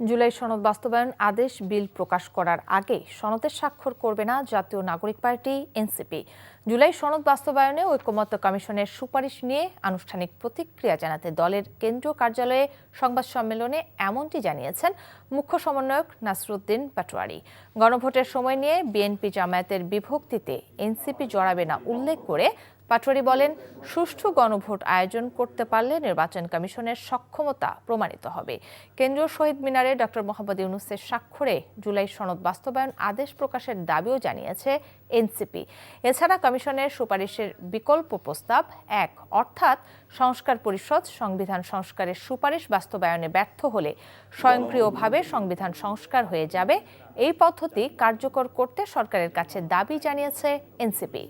জুলাই সনদ বাস্তবায়ন আদেশ বিল প্রকাশ করার আগে সনদের স্বাক্ষর করবে না জাতীয় নাগরিক পার্টি, এনসিপি। জুলাই সনদ বাস্তবায়নে ঐকমত্য কমিশনের সুপারিশ নিয়ে আনুষ্ঠানিক প্রতিক্রিয়া জানাতে দলের কেন্দ্রীয় কার্যালয়ে সংবাদ সম্মেলনে এমনটি জানিয়েছেন মুখ্য সমন্বয়ক নাসরুদ্দিন পাটোয়ারি। গণভোটের সময় নিয়ে বিএনপি জামায়াতের বিভক্তিতে এনসিপি জড়াবে না উল্লেখ করে পাটোয়ারি বলেন, সুষ্ঠু গণভোট আয়োজন করতে পারলে নির্বাচন কমিশনের সক্ষমতা প্রমাণিত হবে। কেন্দ্রীয় শহীদ মিনারে ডক্টর মোহাম্মদ ইউনুসের স্বাক্ষরে জুলাই সনদ বাস্তবায়ন আদেশ প্রকাশের দাবিও জানিয়েছে এনসিপি। এছাড়া কমিশনের সুপারিশের বিকল্প প্রস্তাব এক, অর্থাৎ সংস্কার পরিষদ সংবিধান সংস্কারের সুপারিশ বাস্তবায়নে ব্যর্থ হলে স্বয়ংক্রিয়ভাবে সংবিধান সংস্কার হয়ে যাবে। এই পদ্ধতি কার্যকর করতে সরকারের কাছে দাবি জানিয়েছে এনসিপি।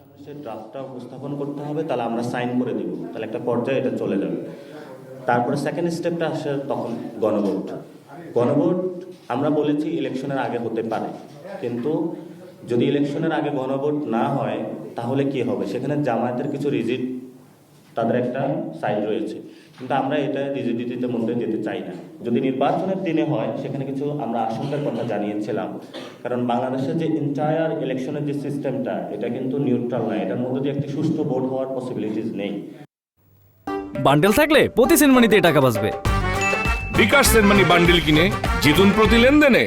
করতে হবে, তাহলে আমরা সাইন করে দিব। তাহলে একটা পর্যায়ে এটা চলে যাবে। তারপরে সেকেন্ড স্টেপটা আসে তখন গণভোট। গণভোট আমরা বলেছি ইলেকশনের আগে হতে পারে। কিন্তু যদি ইলেকশনের আগে গণভোট না হয়, তাহলে কি হবে? সেখানে জামায়াতের কিছু রিজিট তাদের একটা সাইড রয়েছে। কিন্তু আমরা এটা রিজিডিটির মধ্যে যেতে চাই না। যদি নির্বাচনের দিনে হয় সেখানে কিছু আমরা আশঙ্কার কথা জানিয়েছিলাম। কারণ বাংলাদেশের যে এন্টায়ার ইলেকশনের যে সিস্টেমটা এটা কিন্তু নিউট্রাল না এটার মধ্যে দিয়ে একটি সুষ্ঠু ভোট হওয়ার পসিবিলিটিস নেই। বান্ডেল থাকলে প্রতি সেনমানিতে টাকা বাঁচবে। বিকাশ সেনমানি বান্ডিল কিনে জিতুন প্রতি লেনদেনে।